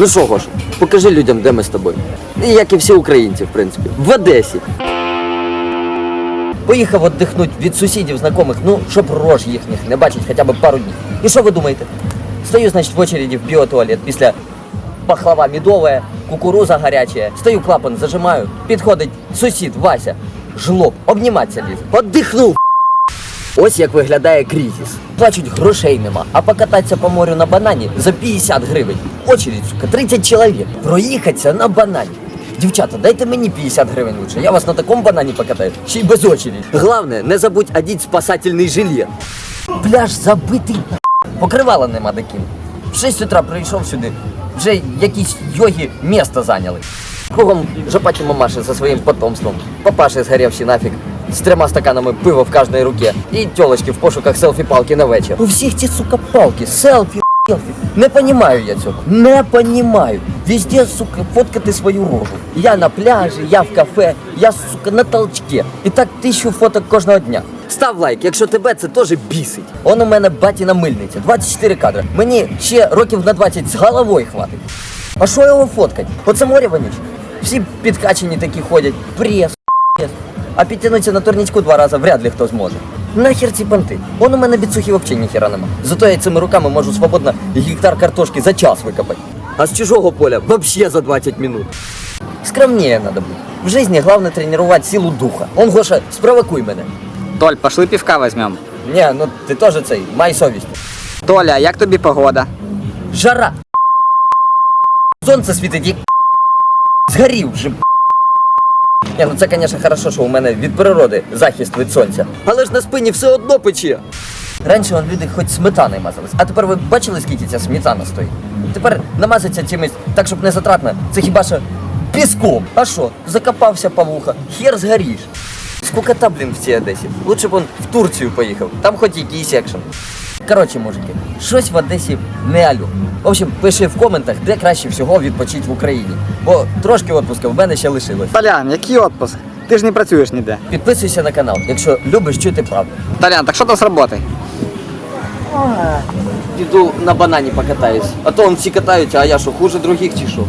Ну що, Гоша, покажи людям, де ми з тобою. Як і всі українці, в принципі. В Одесі. Поїхав віддихнути від сусідів, знайомих, ну, щоб рож їхніх не бачить хоча б пару днів. І що ви думаєте? Стою, значить, в очереді в біотуалет після пахлава медовая, кукуруза гаряча. Стою, клапан зажимаю, підходить сусід Вася, жлоб, обніматися лізе. Поддихнув. Ось як виглядає кризис. Плачуть грошей нема, а покататися по морю на банані за 50 гривень. Очередь, сука, 30 чоловік. Проїхатися на банані. Дівчата, дайте мені 50 гривень лучше. Я вас на такому банані покатаю, ще й без очереди. Главне, не забудь одіть спасательний жилет. Пляж забитий. Покривала нема таким. В 6 утра прийшов сюди. Вже якісь йоги місто зайняли. Кругом жопаті мамаші за своїм потомством. Папаші згорівші нафіг. З трьома стаканами пива в кожній руці. І тілочки в пошуках селфі-палки на вечір. У всіх ці, сука, палки, селфі, селфі. Не понімаю я цього. Не понімаю. Везде, сука, фоткати свою рожу. Я на пляжі, я в кафе, я, сука, на толчке. І так тисячу фоток кожного дня. Став лайк, якщо тебе це теж бісить. Он у мене батіна мильниця, 24 кадри. Мені ще років на 20 з головою хватить. А що його фоткать? Оце море вонюче. Всі підкачені такі ходять. Прес, прес. А підтягнутися на турнічку два рази вряд ли хто зможе. Нахер ці понти. Он у мене біцухи взагалі ніхера нема. Зато я цими руками можу свободно гектар картошки за час викопати. А з чужого поля вообще за 20 минут. Скромнее надо бути. В жизни главное тренировать силу духа. Он, Гоша, спровокуй мене. Толь, пошли півка візьмем. Не, ну ти теж цей, май совість. Толя, як тобі погода? Жара. Сонце світить і згорів вже. Ні, ну це, звісно, хорошо, що у мене від природи захист від сонця. Але ж на спині все одно пече. Раніше вон люди хоч сметаною мазались, а тепер ви бачили, скільки ця сметана стоїть? Тепер намазаться чимось так, щоб не затратно. Це хіба що піском. А що, закопався по вуха, хер згоріш. Скукота, блін, в цій Одесі. Лучше б он в Турцію поїхав, там хоч якийсь екшен. Коротше, мужики, щось в Одесі не алю. В общем, пиши в коментах, де краще всього відпочити в Україні. Бо трошки відпуска в мене ще лишилось. Толян, який отпуск? Ти ж не працюєш ніде. Підписуйся на канал, якщо любиш чути правду. Толян, так що там з роботи? Піду на банані покатаюсь. А то он всі катаються, а я що, хуже других чи що?